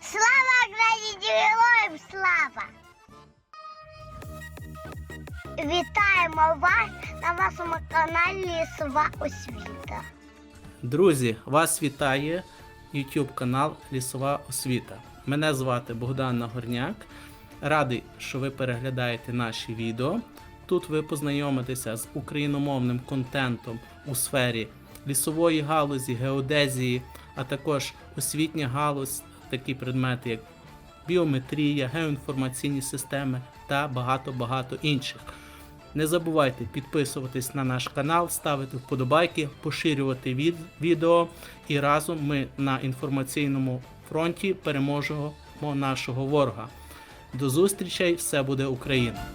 Слава Україні! Героям слава! Вітаємо вас на вашому каналі Лісова освіта. Друзі, вас вітає YouTube канал Лісова освіта. Мене звати Богдан Нагорняк. Радий, що ви переглядаєте наші відео. Тут ви познайомитеся з україномовним контентом у сфері лісової галузі, геодезії, а також освітня галузь, такі предмети, як біометрія, геоінформаційні системи та багато-багато інших. Не забувайте підписуватись на наш канал, ставити вподобайки, поширювати від- відео і разом ми на інформаційному фронті переможемо нашого ворога. До зустрічей! Все буде Україна!